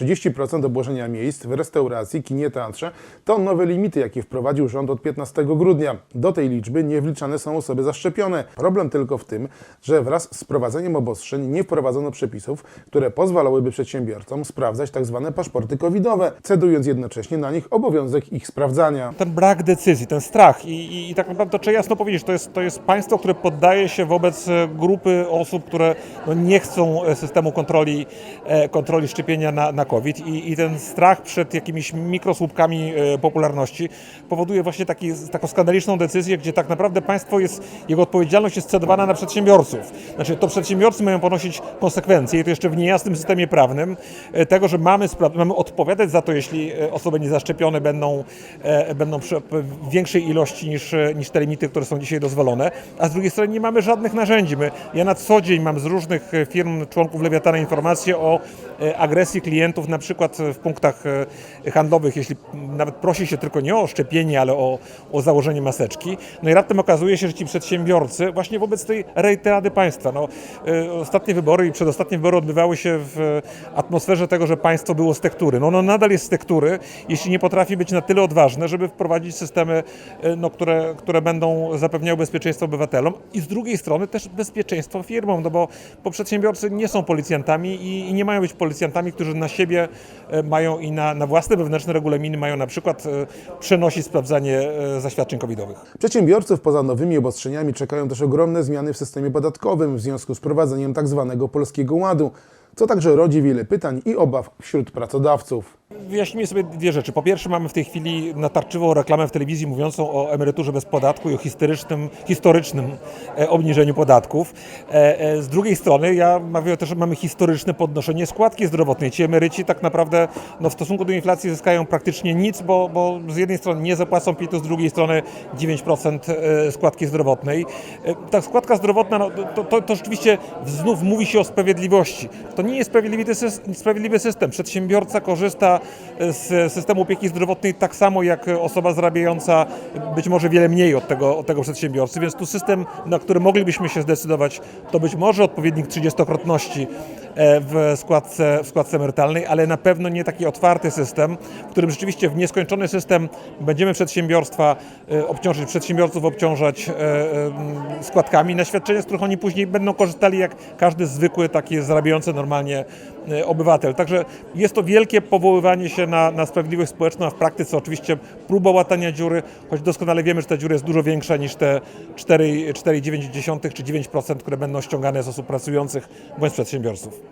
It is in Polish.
30% obłożenia miejsc w restauracji, kinie, teatrze to nowe limity, jakie wprowadził rząd od 15 grudnia. Do tej liczby nie wliczane są osoby zaszczepione. Problem tylko w tym, że wraz z wprowadzeniem obostrzeń nie wprowadzono przepisów, które pozwalałyby przedsiębiorcom sprawdzać tzw. paszporty covidowe, cedując jednocześnie na nich obowiązek ich sprawdzania. ten brak decyzji, ten strach i, i, i tak naprawdę to trzeba jasno powiedzieć, to jest, to jest państwo, które poddaje się wobec e, grupy osób, które no, nie chcą e, systemu kontroli, e, kontroli szczepienia na, na COVID I, i ten strach przed jakimiś mikrosłupkami e, popularności powoduje właśnie taki, taką skandaliczną decyzję, gdzie tak naprawdę państwo jest, jego odpowiedzialność jest scedowana na przedsiębiorców. Znaczy to przedsiębiorcy mają ponosić konsekwencje i to jeszcze w niejasnym systemie prawnym e, tego, że mamy, mamy odpowiadać za to, jeśli e, osoby niezaszczepione będą, będą przy większej ilości niż, niż te limity, które są dzisiaj dozwolone, a z drugiej strony nie mamy żadnych narzędzi. My, ja na co dzień mam z różnych firm, członków Lewiatana informacje o agresji klientów, na przykład w punktach e, handlowych, jeśli nawet prosi się tylko nie o szczepienie, ale o, o założenie maseczki. No i raptem okazuje się, że ci przedsiębiorcy właśnie wobec tej reiterady państwa, no, e, ostatnie wybory i przedostatnie wybory odbywały się w atmosferze tego, że państwo było z tektury. No ono nadal jest z tektury, jeśli nie potrafi być na tyle odważne, żeby wprowadzić systemy, e, no, które, które będą zapewniały bezpieczeństwo obywatelom i z drugiej strony też bezpieczeństwo firmom, no bo, bo przedsiębiorcy nie są policjantami i, i nie mają być policjantami, którzy na siebie e, mają i na, na własne wewnętrzne regulaminy mają na przykład e, przenosić sprawdzanie e, zaświadczeń covidowych. Przedsiębiorców poza nowymi obostrzeniami czekają też ogromne zmiany w systemie podatkowym w związku z prowadzeniem tzw. Polskiego Ładu, co także rodzi wiele pytań i obaw wśród pracodawców. Wyjaśnijmy sobie dwie rzeczy. Po pierwsze, mamy w tej chwili natarczywą reklamę w telewizji mówiącą o emeryturze bez podatku i o historycznym, historycznym e, obniżeniu podatków. E, e, Z drugiej strony, ja mówię też, że mamy historyczne podnoszenie składki zdrowotnej. Ci emeryci tak naprawdę no, w stosunku do inflacji zyskają praktycznie nic, bo, bo z jednej strony nie zapłacą PIT-u, z drugiej strony 9% e, składki zdrowotnej. Ta składka zdrowotna, no, to, to, to rzeczywiście znów mówi się o sprawiedliwości. To nie jest sprawiedliwy, sprawiedliwy system. Przedsiębiorca korzysta z systemu opieki zdrowotnej tak samo jak osoba zarabiająca być może wiele mniej od tego, od tego przedsiębiorcy, więc tu system, na który moglibyśmy się zdecydować, to być może odpowiednik 30-krotności e, w składce, w składce emerytalnej, ale na pewno nie taki otwarty system, w którym rzeczywiście w nieskończony system będziemy przedsiębiorstwa e, obciążyć, przedsiębiorców obciążać e, e, składkami na świadczenia, z których oni później będą korzystali jak każdy zwykły, taki zarabiający normalnie e, obywatel. Także jest to wielkie powoływanie się na, na sprawiedliwość społeczną, a w praktyce oczywiście próba łatania dziury, choć doskonale wiemy, że ta dziura jest dużo większa niż te 4 4,9 czy 9%, które będą ściągane z osób pracujących bądź przedsiębiorców.